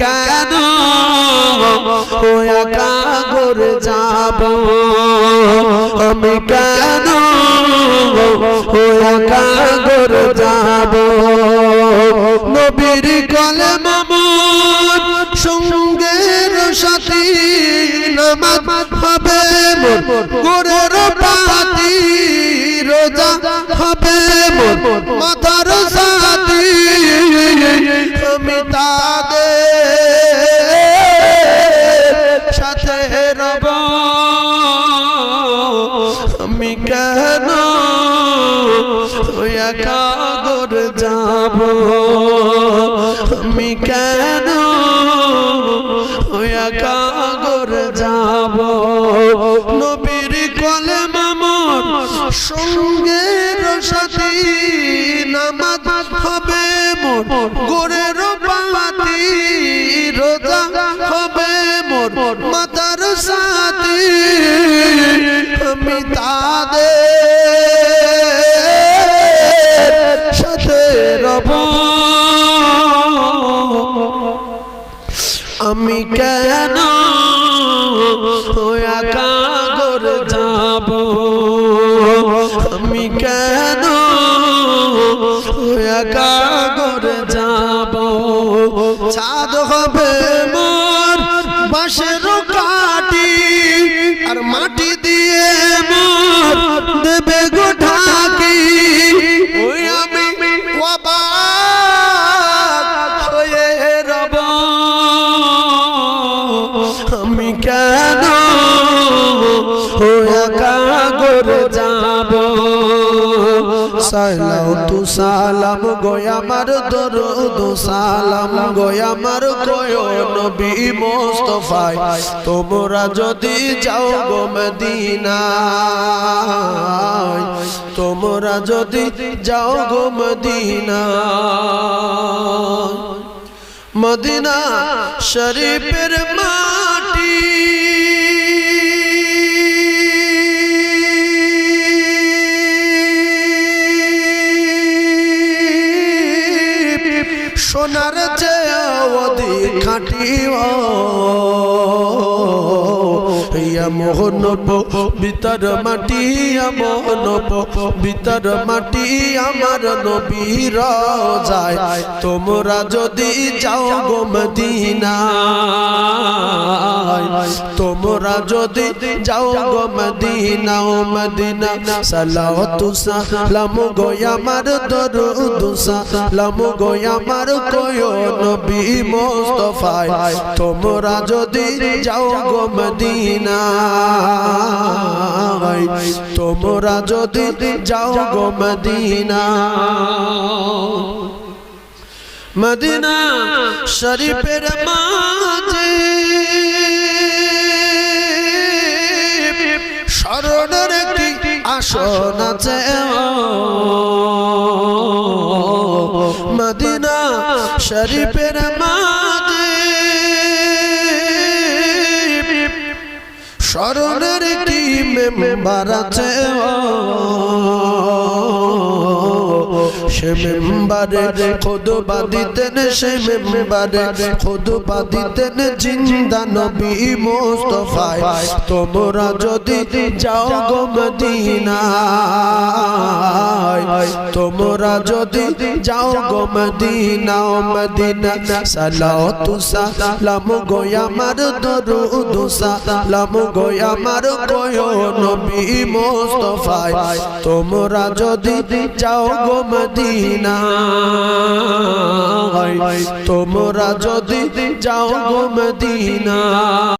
কেন? একা করে যাব। আমি কেন? একা করে যাব। নবীর কলে মামুন, সঙ্গের সাথী নামাজ হবে গোরের পাতি রোজা হবে মোর। করে যাব। আমি কেন করে যাব? নবীর কলে মামর সঙ্গের সাথী নামাজ হবে মোর, গোরের পাতি, রোজা হবে মোর, মাতার সাথী। আমি তাদের আমি কেন একা সালাম, তু সালাম গোয়ামার দরুদ, সালাম গোয়ামার কয় নবী তোমরা যদি যাও গো মদিনায়, তোমরা যদি যাও গো মদিনায়। মদিনা শরীফের মাটি সোনার চেয়ে অধিক খাটি তোমরা যদি যাও গো মদিনা তোমরা যদি যাও গো মদিনা, ও মদিনা সালাতু সালাম গো আমার দরুদ সালাম গো আমার কয় নবী মুস্তাফায়। তোমরা যদি যাও গো মদিনা তোমরা যদি যাও গো মদিনা। মদিনা শরীফের মাঝে স্মরণের একটি আসন আছে। মদিনা শরীফের মাঝে স্মরণের কি মেম্বার আছে? সে মেম্বারে খোদ দিতেন, সে মেম্বারে খোদ দিতেন জিন্দা নবী মোস্তফাই তোমরা যদি যাও গো মদিনায় তোমরা যদি যাও গো মদিনা মদিনা সালাতু সালাম গো আমার দরুদ সালাম গো আমার কয় নবী মুস্তফায়। তোমরা যদি যাও গো মদিনা, তোমরা যদি যাও গো মদিনা।